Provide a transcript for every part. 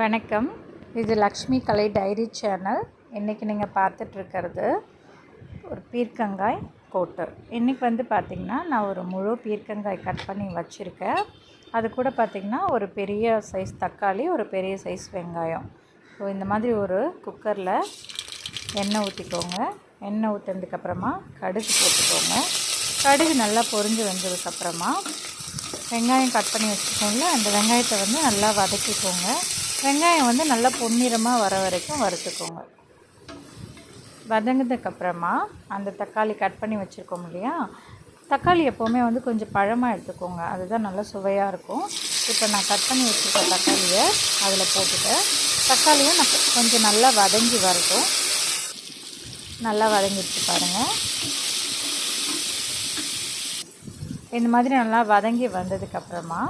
வணக்கம். இது லக்ஷ்மி கலை diary channel. இன்றைக்கி நீங்கள் பார்த்துட்ருக்கிறது ஒரு பீர்க்கங்காய் கோட்டு. இன்றைக்கி வந்து பார்த்திங்கன்னா நான் ஒரு முழு பீர்க்கங்காய் கட் பண்ணி வச்சுருக்கேன். அது கூட பார்த்திங்கன்னா ஒரு பெரிய சைஸ் தக்காளி ஒரு பெரிய சைஸ் வெங்காயம். ஸோ இந்த மாதிரி ஒரு குக்கரில் எண்ணெய் ஊற்றிக்கோங்க எண்ணெய் ஊற்றுனதுக்கப்புறமா கடுகு போட்டுக்கோங்க. கடுகு நல்லா பொரிஞ்சு வந்ததுக்கப்புறமா வெங்காயம் கட் பண்ணி வச்சுக்கோங்கள அந்த வெங்காயத்தை வந்து நல்லா வதக்கிக்கோங்க. வெங்காயம் வந்து நல்லா பொன்னிறமாக வர வரைக்கும் வறுத்துக்கோங்க. வதங்கினதுக்கப்புறமா அந்த தக்காளி கட் பண்ணி வச்சுருக்கோம் இல்லையா? தக்காளி எப்போவுமே வந்து கொஞ்சம் பழமாக எடுத்துக்கோங்க. அதுதான் நல்லா சுவையாக இருக்கும். இப்போ நான் கட் பண்ணி வச்சுருக்க தக்காளியை அதில் போட்டுட்டேன். தக்காளியும் நான் கொஞ்சம் நல்லா வதங்கி வரட்டும். நல்லா வதங்கிடுச்சு பாருங்கள் இந்த மாதிரி நல்லா வதங்கி வந்ததுக்கப்புறமா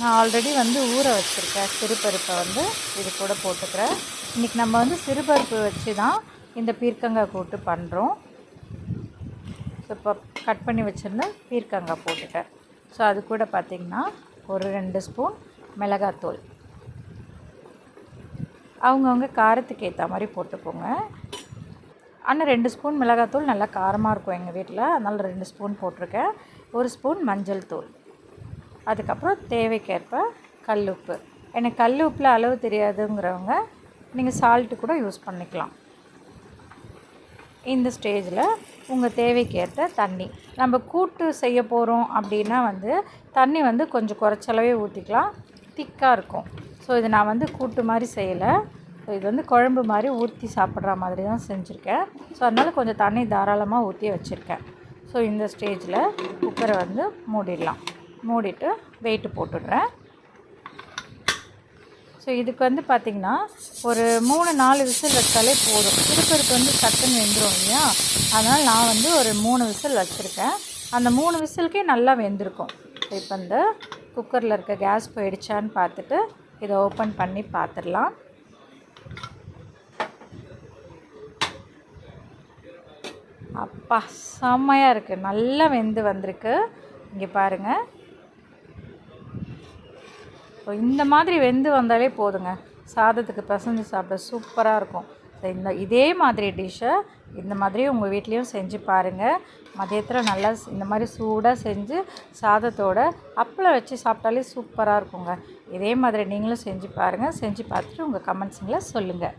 நான் ஆல்ரெடி வந்து ஊற வச்சுருக்கேன். சிறுபருப்பை வந்து இது கூட போட்டுக்கிறேன். இன்றைக்கி நம்ம வந்து சிறுபருப்பு வச்சு தான் இந்த பீர்க்கங்காய் கூட்டு பண்ணுறோம் ஸோ இப்போ கட் பண்ணி வச்சுருந்தேன் பீர்க்கங்காய் போட்டுட்டேன். ஸோ அது கூட பார்த்திங்கன்னா ஒரு ரெண்டு ஸ்பூன் மிளகாத்தூள். அவங்கவுங்க காரத்துக்கு ஏற்ற மாதிரி போட்டுக்கோங்க. ஆனால் ரெண்டு ஸ்பூன் மிளகாத்தூள் நல்லா காரமாக இருக்கும் எங்கள் வீட்டில் அதனால் ரெண்டு ஸ்பூன் போட்டிருக்கேன். ஒரு ஸ்பூன் மஞ்சள் தூள். அதுக்கப்புறம் தேவைக்கேற்ப கல் உப்பு எனக்கு கல் உப்பில் அளவு தெரியாதுங்கிறவங்க நீங்கள் சால்ட்டு கூட யூஸ் பண்ணிக்கலாம். இந்த ஸ்டேஜில் உங்கள் தேவைக்கேற்ற தண்ணி. நம்ம கூட்டு செய்ய போகிறோம் அப்படின்னா வந்து தண்ணி வந்து கொஞ்சம் குறைச்சளவே ஊற்றிக்கலாம் திக்காக இருக்கும். ஸோ இது நான் வந்து கூட்டு மாதிரி செய்யலை. ஸோ இது வந்து குழம்பு மாதிரி ஊற்றி சாப்பிட்ற மாதிரி தான் செஞ்சுருக்கேன். ஸோ அதனால் கொஞ்சம் தண்ணி தாராளமாக ஊற்றி வச்சுருக்கேன். ஸோ இந்த ஸ்டேஜில் குக்கரை வந்து மூடிடலாம். மூடிட்டு வெயிட்டு போட்டுடுறேன். ஸோ இதுக்கு வந்து பார்த்திங்கன்னா ஒரு மூணு நாலு விசில் வச்சாலே போதும். திருப்பருக்கு வந்து சட்டுன்னு வெந்துடும் இல்லையா? அதனால் நான் வந்து ஒரு மூணு விசில் வச்சுருக்கேன். அந்த மூணு விசிலுக்கே நல்லா வெந்திருக்கும். இப்போ இந்த குக்கரில் இருக்க கேஸ் போயிடுச்சான்னு பார்த்துட்டு இதை ஓப்பன் பண்ணி பார்த்துடலாம். அப்பா செம்மையாக இருக்குது நல்லா வெந்து வந்திருக்கு. இங்கே பாருங்கள் ஸோ இந்த மாதிரி வெந்து வந்தாலே போதுங்க. சாதத்துக்கு பிசைஞ்சு சாப்பிட சூப்பராக இருக்கும். ஸோ இந்த இதே மாதிரி டிஷ்ஷை இந்த மாதிரி உங்கள் வீட்லேயும் செஞ்சு பாருங்கள் மதியத்தில் நல்லா இந்த மாதிரி சூடாக செஞ்சு சாதத்தோட அப்பளம் வச்சு சாப்பிட்டாலே சூப்பராக இருக்குங்க. இதே மாதிரி நீங்களும் செஞ்சு பாருங்கள் செஞ்சு பார்த்துட்டு உங்கள் கமெண்ட்ஸுங்களை சொல்லுங்கள்